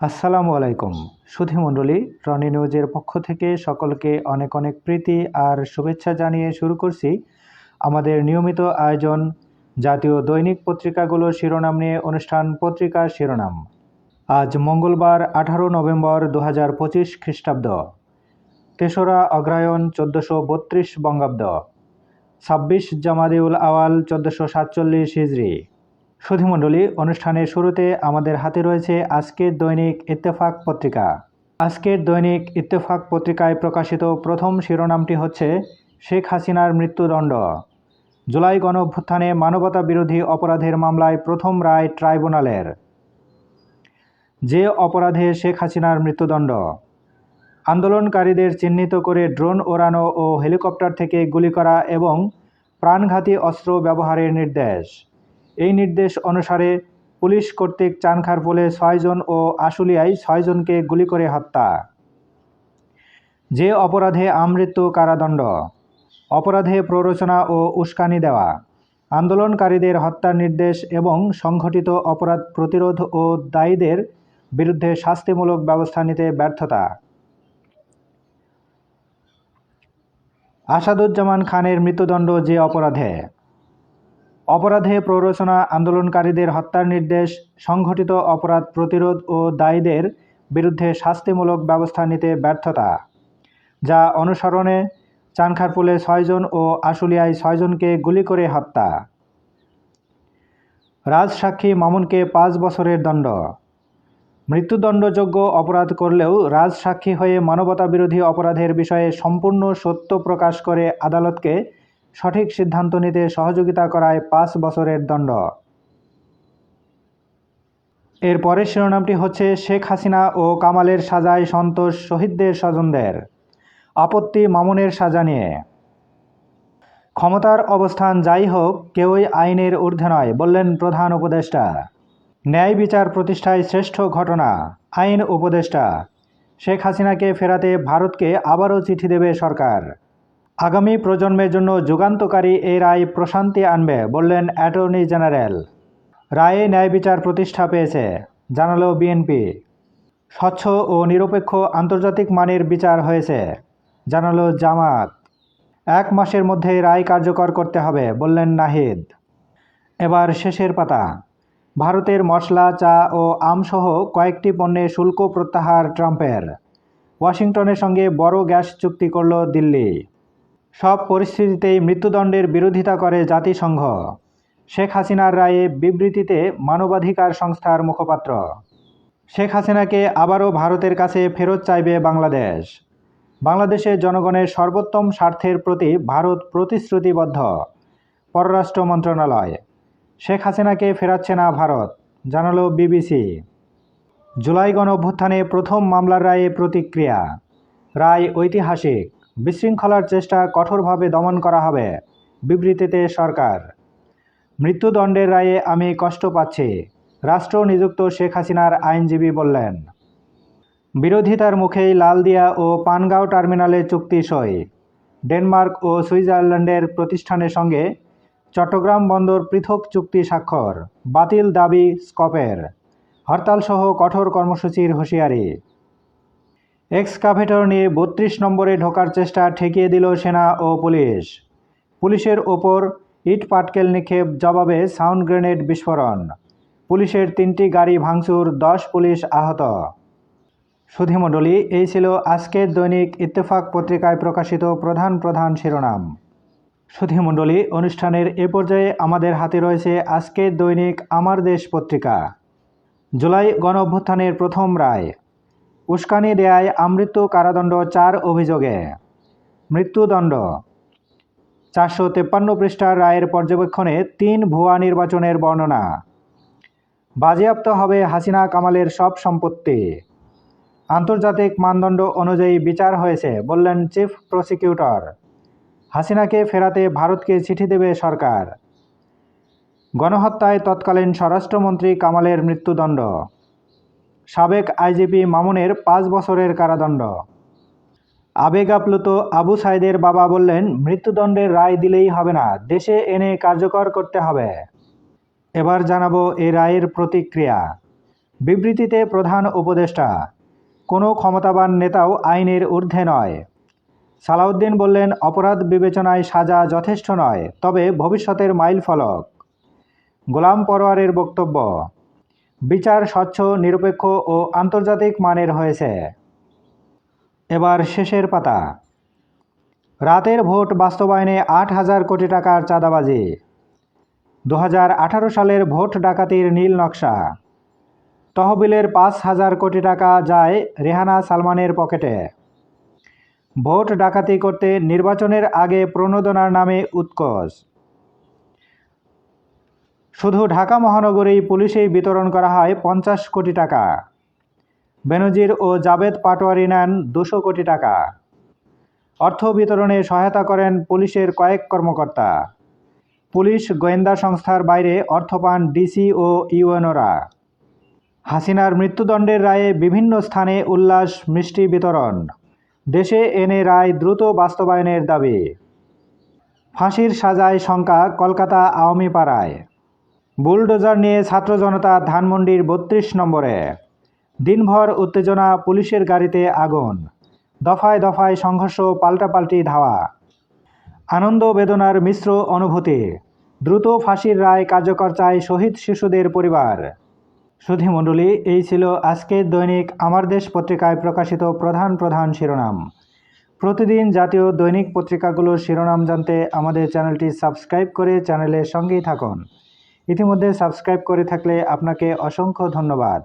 আসসালামু আলাইকুম। সুধীমণ্ডলী রনি নিউজের পক্ষ থেকে সকলকে অনেক অনেক প্রীতি আর শুভেচ্ছা জানিয়ে শুরু করছি আমাদের নিয়মিত আয়োজন জাতীয় দৈনিক পত্রিকাগুলোর শিরোনাম নিয়ে অনুষ্ঠান পত্রিকার শিরোনাম। আজ মঙ্গলবার আঠারো নভেম্বর দু হাজার পঁচিশ খ্রিস্টাব্দ। তেসরা অগ্রায়ণ চোদ্দোশো বত্রিশ বঙ্গাব্দ। ছাব্বিশ জামাদিউল আওয়াল চোদ্দোশো সাতচল্লিশ হিজড়ি সুধীমণ্ডলী অনুষ্ঠানের শুরুতে আমাদের হাতে রয়েছে আজকের দৈনিক ইত্তেফাক পত্রিকা। আজকের দৈনিক ইত্তেফাক পত্রিকায় প্রকাশিত প্রথম শিরোনামটি হচ্ছে শেখ হাসিনার মৃত্যুদণ্ড। জুলাই গণ অভ্যুত্থানে মানবতা বিরোধী অপরাধের মামলায় প্রথম রায় ট্রাইব্যুনালের। যে অপরাধে শেখ হাসিনার মৃত্যুদণ্ড। আন্দোলনকারীদের চিহ্নিত করে ড্রোন ওড়ানো ও হেলিকপ্টার থেকে গুলি করা এবং প্রাণঘাতী অস্ত্র ব্যবহারের নির্দেশ। এই নির্দেশ অনুসারে পুলিশ কর্তৃক চানখার চানখারপুলে ছয়জন ও আশুলিয়ায় ছয়জনকে গুলি করে হত্যা। যে অপরাধে আমৃত্যু কারাদণ্ড, অপরাধে প্ররোচনা ও উস্কানি দেওয়া, আন্দোলনকারীদের হত্যার নির্দেশ এবং সংঘটিত অপরাধ প্রতিরোধ ও দায়ীদের বিরুদ্ধে শাস্তিমূলক ব্যবস্থা নিতে ব্যর্থতা। আসাদুজ্জামান খানের মৃত্যুদণ্ড যে অপরাধে অপরাধে প্ররোচনা আন্দোলনকারীদের হত্যার নির্দেশ, সংঘটিত অপরাধ প্রতিরোধ ও দায়ীদের বিরুদ্ধে শাস্তিমূলক ব্যবস্থা নিতে ব্যর্থতা। যা অনুসরণে চানখারপুলে ছয়জন ও আশুলিয়ায় ছয়জনকে গুলি করে হত্যা। রাজসাক্ষী মামুনকে পাঁচ বছরের দণ্ড। মৃত্যুদণ্ডযোগ্য অপরাধ করলেও রাজসাক্ষী হয়ে মানবতা বিরোধী অপরাধের বিষয়ে সম্পূর্ণ সত্য প্রকাশ করে আদালতকে সঠিক সিদ্ধান্ত নিতে সহযোগিতা করায় পাঁচ বছরের দণ্ড। এর পরের শিরোনামটি হচ্ছে শেখ হাসিনা ও কামালের সাজায় সন্তোষ শহীদদের স্বজনদের। আপত্তি মামুনের সাজা নিয়ে। ক্ষমতার অবস্থান যাই হোক, কেউই আইনের ঊর্ধ্বে নয়, বললেন প্রধান উপদেষ্টা। ন্যায় বিচার প্রতিষ্ঠায় শ্রেষ্ঠ ঘটনা, আইন উপদেষ্টা। শেখ হাসিনাকে ফেরাতে ভারতকে আবারও চিঠি দেবে সরকার। আগামী প্রজন্মের জন্য যুগান্তকারী এই রায় প্রশান্তি আনবে, বললেন অ্যাটর্নি জেনারেল। রায়ে ন্যায় বিচার প্রতিষ্ঠা পেয়েছে, জানালো বিএনপি। স্বচ্ছ ও নিরপেক্ষ আন্তর্জাতিক মানের বিচার হয়েছে, জানালো জামাত। এক মাসের মধ্যে রায় কার্যকর করতে হবে, বললেন নাহিদ। এবার শেষের পাতা। ভারতের মশলা, চা ও আমসহ কয়েকটি পণ্যে শুল্ক প্রত্যাহার ট্রাম্পের। ওয়াশিংটনের সঙ্গে বড় গ্যাস চুক্তি করল দিল্লি। সব পরিস্থিতিতেই মৃত্যুদণ্ডের বিরোধিতা করে জাতিসংঘ। শেখ হাসিনার রায়ে বিবৃতিতে মানবাধিকার সংস্থার মুখপাত্র। শেখ হাসিনাকে আবারও ভারতের কাছে ফেরত চাইবে বাংলাদেশ। বাংলাদেশের জনগণের সর্বোত্তম স্বার্থের প্রতি ভারত প্রতিশ্রুতিবদ্ধ। পররাষ্ট্র মন্ত্রণালয়। শেখ হাসিনাকে ফেরাচ্ছে না ভারত, জানালো বিবিসি। জুলাই গণ অভ্যুত্থানে প্রথম মামলার রায়ে প্রতিক্রিয়া। রায় ঐতিহাসিক। বিশৃঙ্খলার চেষ্টা কঠোরভাবে দমন করা হবে, বিবৃতিতে সরকার। মৃত্যুদণ্ডের রায়ে আমি কষ্ট পাচ্ছি, রাষ্ট্র নিযুক্ত শেখ হাসিনার আইনজীবী বললেন। বিরোধিতার মুখেই লালদিয়া ও পানগাঁও টার্মিনালে চুক্তি সই, ডেনমার্ক ও সুইজারল্যান্ডের প্রতিষ্ঠানের সঙ্গে চট্টগ্রাম বন্দর পৃথক চুক্তি স্বাক্ষর, বাতিল দাবি স্কপের, হরতালসহ কঠোর কর্মসূচির হুঁশিয়ারি। এক্সকাভেটর নিয়ে বত্রিশ নম্বরে ঢোকার চেষ্টা ঠেকিয়ে দিল সেনা ও পুলিশ। পুলিশের ওপর ইট পাটকেল নিক্ষেপ জবাবে সাউন্ড গ্রেনেড বিস্ফোরণ। পুলিশের তিনটি গাড়ি ভাঙচুর, দশ পুলিশ আহত। সুধিমণ্ডলী, এই ছিল আজকের দৈনিক ইত্তেফাক পত্রিকায় প্রকাশিত প্রধান প্রধান শিরোনাম। সুধিমণ্ডলী, অনুষ্ঠানের এ পর্যায়ে আমাদের হাতে রয়েছে আজকের দৈনিক আমার দেশ পত্রিকা। জুলাই গণ অভ্যুত্থানের প্রথম রায়। উস্কানি দেয়ায় আমৃত্যু কারাদণ্ড চার অভিযোগে। মৃত্যুদণ্ড। চারশো তেপ্পান্ন পৃষ্ঠার রায়ের পর্যবেক্ষণে তিন ভুয়া নির্বাচনের বর্ণনা। বাজেয়াপ্ত হবে হাসিনা কামালের সব সম্পত্তি। আন্তর্জাতিক মানদণ্ড অনুযায়ী বিচার হয়েছে বললেন চিফ প্রসিকিউটর। হাসিনাকে ফেরাতে ভারতকে চিঠি দেবে সরকার। গণহত্যায় তৎকালীন স্বরাষ্ট্রমন্ত্রী কামালের মৃত্যুদণ্ড। সাবেক আইজিপি মামুনের পাঁচ বছরের কারাদণ্ড। আবেগাপ্লুত আবু সাইদের বাবা বললেন, মৃত্যুদণ্ডের রায় দিলেই হবে না, দেশে এনে কার্যকর করতে হবে। এবার জানাব এই রায়ের প্রতিক্রিয়া। বিবৃতিতে প্রধান উপদেষ্টা, কোনো ক্ষমতাবান নেতাও আইনের ঊর্ধ্বে নয়। সালাউদ্দিন বললেন, অপরাধ বিবেচনায় সাজা যথেষ্ট নয়, তবে ভবিষ্যতের মাইল ফলক গোলাম পরোয়ারের বক্তব্য বিচার স্বচ্ছ, নিরপেক্ষ ও আন্তর্জাতিক মানের হয়েছে। এবার শেষের পাতা। রাতের ভোট বাস্তবায়নে আট হাজার কোটি টাকার চাঁদাবাজি। দু হাজার আঠারো সালের ভোট ডাকাতির নীল নকশা। তহবিলের পাঁচ হাজার কোটি টাকা যায় রেহানা সালমানের পকেটে। ভোট ডাকাতি করতে নির্বাচনের আগে প্রণোদনার নামে উৎকোচ। শুধু ঢাকা মহানগরী পুলিশেই বিতরণ করা হয় পঞ্চাশ কোটি টাকা। বেনজির ও জাবেদ পাটোয়ারি নেন দুশো কোটি টাকা। অর্থ বিতরণে সহায়তা করেন পুলিশের কয়েক কর্মকর্তা। পুলিশ গোয়েন্দা সংস্থার বাইরে অর্থ পান ডিসি ও ইউএনওরা। হাসিনার মৃত্যুদণ্ডের রায়ে বিভিন্ন স্থানে উল্লাস, মিষ্টি বিতরণ। দেশে এনে রায় দ্রুত বাস্তবায়নের দাবি। ফাঁসির সাজায় শঙ্কা কলকাতা আওয়ামী পাড়ায়। বুলডোজার নিয়ে ছাত্র জনতা ধানমন্ডির বত্রিশ নম্বরে। দিনভর উত্তেজনা পুলিশের গাড়িতে আগুন। দফায় দফায় সংঘর্ষ, পাল্টাপাল্টি ধাওয়া। আনন্দ বেদনার মিশ্র অনুভূতি। দ্রুত ফাঁসির রায় কার্যকর চায় শহীদ শিশুদের পরিবার। সুধীমণ্ডলী এই ছিল আজকের দৈনিক আমার দেশ পত্রিকায় প্রকাশিত প্রধান প্রধান শিরোনাম। প্রতিদিন জাতীয় দৈনিক পত্রিকাগুলোর শিরোনাম জানতে আমাদের চ্যানেলটি সাবস্ক্রাইব করে চ্যানেলের সঙ্গেই থাকুন। ইতিমধ্যে সাবস্ক্রাইব করে থাকলে আপনাকে অসংখ্য ধন্যবাদ।